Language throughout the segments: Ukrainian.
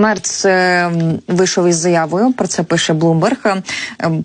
Мерц е, вийшов із заявою. Про це пише Блумберг.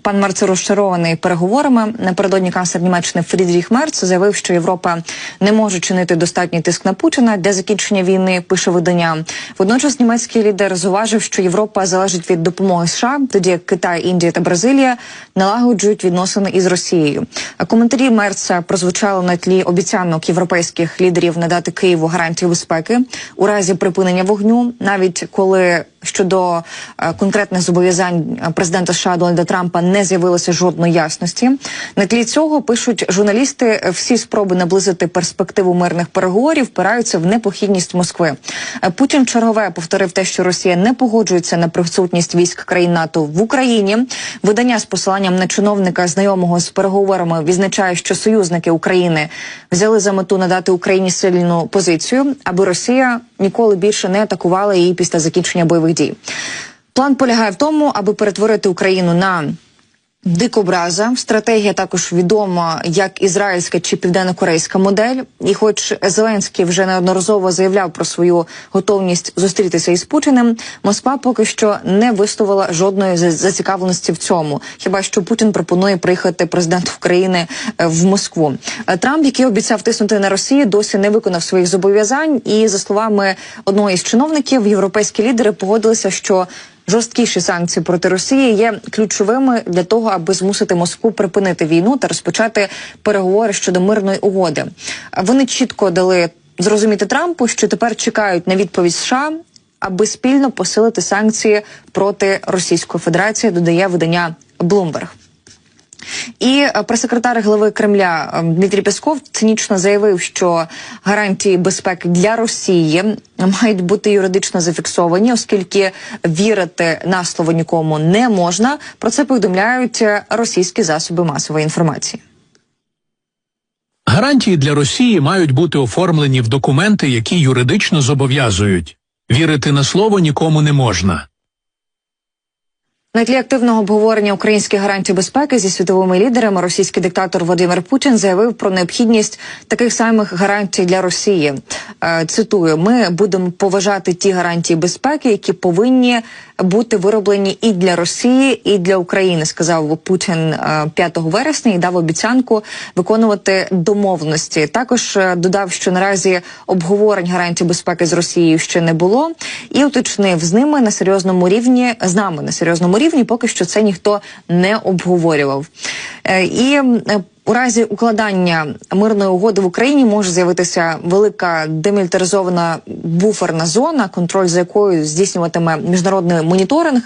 Пан Мерц розчарований переговорами. Напередодні канцлер Німеччини Фрідріх Мерц заявив, що Європа не може чинити достатній тиск на Путіна для закінчення війни. Пише видання. Водночас німецький лідер зауважив, що Європа залежить від допомоги США, тоді як Китай, Індія та Бразилія налагоджують відносини із Росією. Коментарі Мерца прозвучали на тлі обіцянок європейських лідерів надати Києву гарантії безпеки у разі припинення вогню, навіть коли where щодо е, конкретних зобов'язань е, президента США Дональда Трампа не з'явилося жодної ясності. На тлі цього пишуть журналісти, е, всі спроби наблизити перспективу мирних переговорів впираються в непохідність Москви. Путін чергове повторив те, що Росія не погоджується на присутність військ країн НАТО в Україні. Видання з посиланням на чиновника, знайомого з переговорами, відзначає, що союзники України взяли за мету надати Україні сильну позицію, аби Росія ніколи більше не атакувала її після закінчення бойових дій. План полягає в тому, аби перетворити Україну на дикобраза. Стратегія також відома як ізраїльська чи південно-корейська модель. І, хоч Зеленський вже неодноразово заявляв про свою готовність зустрітися із Путіним, Москва поки що не висловила жодної за- зацікавленості в цьому. Хіба що Путін пропонує приїхати президент України е, в Москву? Е, Трамп, який обіцяв тиснути на Росію, досі не виконав своїх зобов'язань. І за словами одного із чиновників, європейські лідери погодилися, що Жорсткіші санкції проти Росії є ключовими для того, аби змусити Москву припинити війну та розпочати переговори щодо мирної угоди. Вони чітко дали зрозуміти Трампу, що тепер чекають на відповідь США, аби спільно посилити санкції проти Російської Федерації. Додає видання Bloomberg. І е, прес-секретар глави Кремля е, Дмитрій Песков цинічно заявив, що гарантії безпеки для Росії мають бути юридично зафіксовані, оскільки вірити на слово нікому не можна. Про це повідомляють е, російські засоби масової інформації. Гарантії для Росії мають бути оформлені в документи, які юридично зобов'язують. Вірити на слово нікому не можна. На тлі активного обговорення українських гарантій безпеки зі світовими лідерами російський диктатор Володимир Путін заявив про необхідність таких самих гарантій для Росії. Е, цитую: ми будемо поважати ті гарантії безпеки, які повинні бути вироблені і для Росії, і для України, сказав Путін е, 5 вересня і дав обіцянку виконувати домовленості. Також е, додав, що наразі обговорень гарантій безпеки з Росією ще не було, і уточнив з ними на серйозному рівні з нами на серйозному рівні. Поки що це ніхто не обговорював. Е, І е, у разі укладання мирної угоди в Україні може з'явитися велика демілітаризована буферна зона, контроль за якою здійснюватиме міжнародний моніторинг.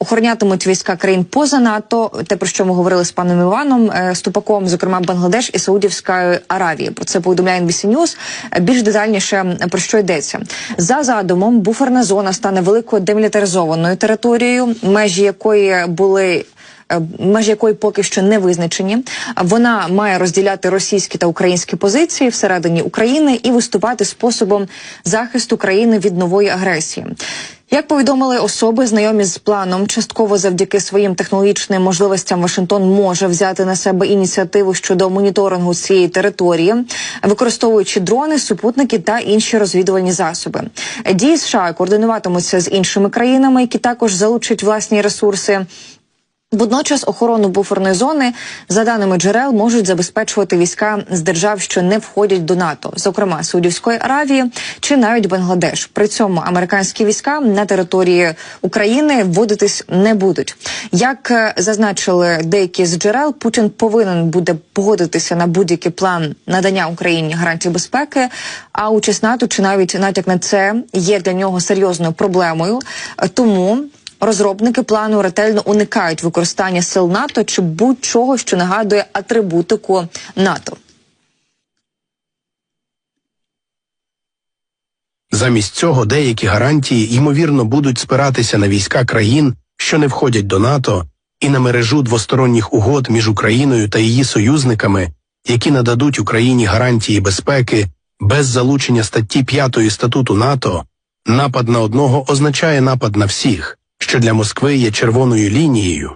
Охоронятимуть війська країн поза НАТО, те про що ми говорили з паном Іваном е, Ступаком, зокрема Бангладеш і Саудівської Аравії. Про це повідомляє NBC News. Більш детальніше про що йдеться за задумом. Буферна зона стане великою демілітаризованою територією, межі якої були межі якої поки що не визначені. Вона має розділяти російські та українські позиції всередині України і виступати способом захисту країни від нової агресії. Як повідомили особи, знайомі з планом, частково завдяки своїм технологічним можливостям Вашингтон може взяти на себе ініціативу щодо моніторингу цієї території, використовуючи дрони, супутники та інші розвідувальні засоби. Дії США координуватимуться з іншими країнами, які також залучать власні ресурси. Водночас охорону буферної зони, за даними джерел, можуть забезпечувати війська з держав, що не входять до НАТО, зокрема Саудівської Аравії чи навіть Бангладеш. При цьому американські війська на території України вводитись не будуть. Як е, зазначили деякі з джерел, Путін повинен буде погодитися на будь-який план надання Україні гарантій безпеки. А участь НАТО чи навіть натяк на це є для нього серйозною проблемою. Тому Розробники плану ретельно уникають використання сил НАТО чи будь-чого, що нагадує атрибутику НАТО. Замість цього деякі гарантії ймовірно будуть спиратися на війська країн, що не входять до НАТО, і на мережу двосторонніх угод між Україною та її союзниками, які нададуть Україні гарантії безпеки без залучення статті 5 статуту НАТО. Напад на одного означає напад на всіх, що для Москви є червоною лінією.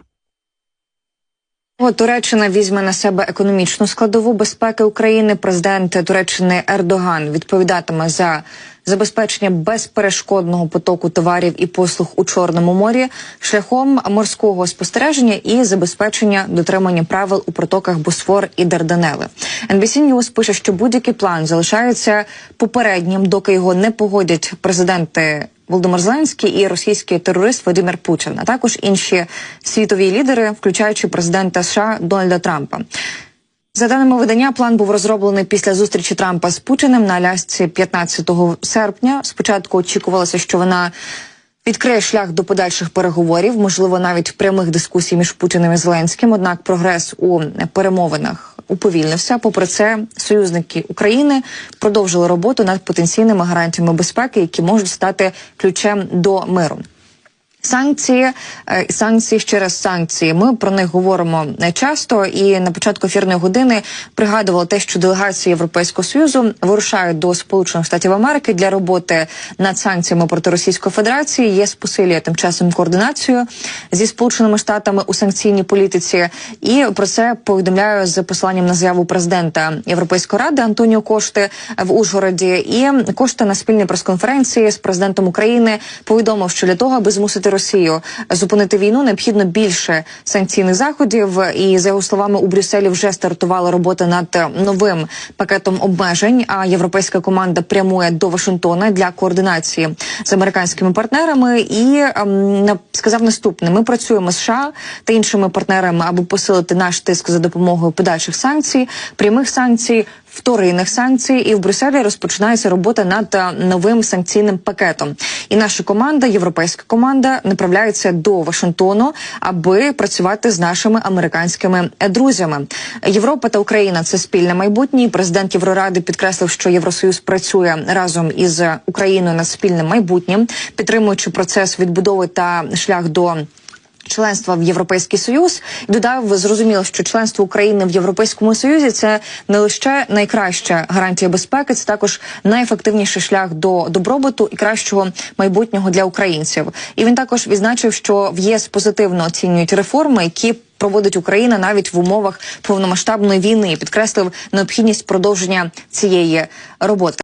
Туреччина візьме на себе економічну складову безпеки України. Президент Туреччини Ердоган відповідатиме за забезпечення безперешкодного потоку товарів і послуг у Чорному морі шляхом морського спостереження і забезпечення дотримання правил у протоках Босфор і Дарданели. NBC News пише, що будь-який план залишається попереднім, доки його не погодять президенти. Володимир Зеленський і російський терорист Володимир Путін, а також інші світові лідери, включаючи президента США Дональда Трампа. За даними видання, план був розроблений після зустрічі Трампа з Путіним на Алясці 15 серпня. Спочатку очікувалося, що вона відкриє шлях до подальших переговорів, можливо, навіть прямих дискусій між Путіним і Зеленським. Однак прогрес у перемовинах уповільнився. Попри це, союзники України продовжили роботу над потенційними гарантіями безпеки, які можуть стати ключем до миру. Санкції, е, санкції ще раз санкції. Ми про них говоримо е, часто. І на початку ефірної години пригадували те, що делегації Європейського союзу вирушають до Сполучених Штатів Америки для роботи над санкціями проти Російської Федерації. ЄС посилює тим часом координацію зі сполученими штатами у санкційній політиці. І про це повідомляю з посиланням на заяву президента Європейської ради Антоніо Кошти в Ужгороді. І Кошта на спільній прес-конференції з президентом України повідомив, що для того, аби змусити Росію зупинити війну, необхідно більше санкційних заходів. І за його словами, у Брюсселі вже стартувала робота над е, новим пакетом обмежень. А європейська команда прямує до Вашингтона для координації з американськими партнерами. І ем, сказав наступне: ми працюємо з США та іншими партнерами, аби посилити наш тиск за допомогою подальших санкцій, прямих санкцій. Вторинних санкцій, і в Брюсселі розпочинається робота над е, новим санкційним пакетом. І наша команда, європейська команда, направляється до Вашингтону, аби працювати з нашими американськими е, друзями. Європа та Україна це спільне майбутнє. Президент Євроради підкреслив, що Євросоюз працює разом із Україною над спільним майбутнім, підтримуючи процес відбудови та шлях до. Членства в Європейський Союз додав зрозуміло, що членство України в Європейському Союзі це не лише найкраща гарантія безпеки, це також найефективніший шлях до добробуту і кращого майбутнього для українців. І він також відзначив, що в ЄС позитивно оцінюють реформи, які проводить Україна навіть в умовах повномасштабної війни. Підкреслив необхідність продовження цієї роботи.